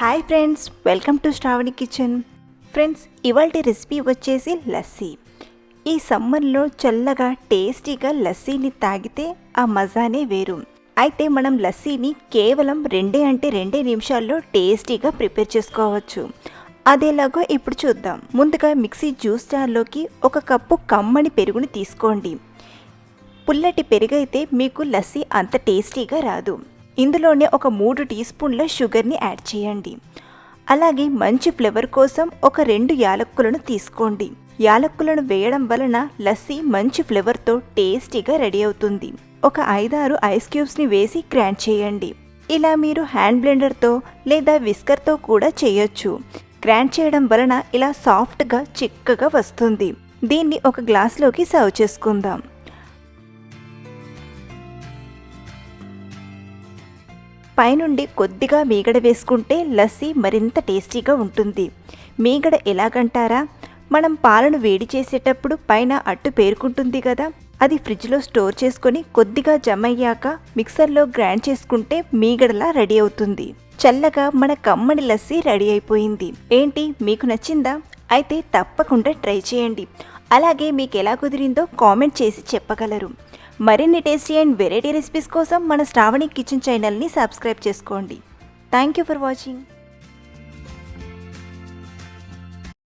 Hi friends welcome to Sravani kitchen friends ఇవాళ recipe వచ్చేసి లస్సీ. ఈ సమ్మర్లో చల్లగా టేస్టీగా లస్సీని తాగితే ఆ మజానే వేరు. అయితే మనం లస్సీని కేవలం రెండే అంటే రెండే నిమిషాల్లో టేస్టీగా ప్రిపేర్ చేసుకోవచ్చు. అదేలాగో ఇప్పుడు చూద్దాం. ముందుగా మిక్సీ జ్యూస్ జార్లోకి ఒక కప్పు కమ్మని పెరుగుని తీసుకోండి. పుల్లటి పెరుగైతే మీకు లస్సీ అంత టేస్టీగా రాదు. ఇందులోనే ఒక మూడు టీ స్పూన్ల షుగర్ని యాడ్ చేయండి. అలాగే మంచి ఫ్లేవర్ కోసం ఒక రెండు యాలక్కులను తీసుకోండి. యాలక్కులను వేయడం వలన లస్సీ మంచి ఫ్లేవర్తో టేస్టీగా రెడీ అవుతుంది. ఒక ఐదారు ఐస్ క్యూబ్స్ని వేసి గ్రైండ్ చేయండి. ఇలా మీరు హ్యాండ్ బ్లెండర్తో లేదా విస్కర్తో కూడా చేయొచ్చు. గ్రైండ్ చేయడం వలన ఇలా సాఫ్ట్గా చిక్కగా వస్తుంది. దీన్ని ఒక గ్లాస్లోకి సర్వ్ చేసుకుందాం. పైనుండి కొద్దిగా మీగడ వేసుకుంటే లస్సీ మరింత టేస్టీగా ఉంటుంది. మీగడ ఎలాగంటారా? మనం పాలను వేడి చేసేటప్పుడు పైన అట్టు పేరుకుంటుంది కదా అది ఫ్రిడ్జ్లో స్టోర్ చేసుకొని కొద్దిగా జమయ్యాక మిక్సర్లో గ్రైండ్ చేసుకుంటే మీగడలా రెడీ అవుతుంది. చల్లగా మన కమ్మడి లస్సీ రెడీ అయిపోయింది. ఏంటి మీకు నచ్చిందా? అయితే తప్పకుండా ట్రై చేయండి. అలాగే మీకు ఎలా కుదిరిందో కామెంట్ చేసి చెప్పగలరు. మరిన్ని టేస్టీ అండ్ వెరైటీ రెసిపీస్ కోసం మన శ్రావణి కిచెన్ ఛానల్ని సబ్స్క్రైబ్ చేసుకోండి. Thank you for watching.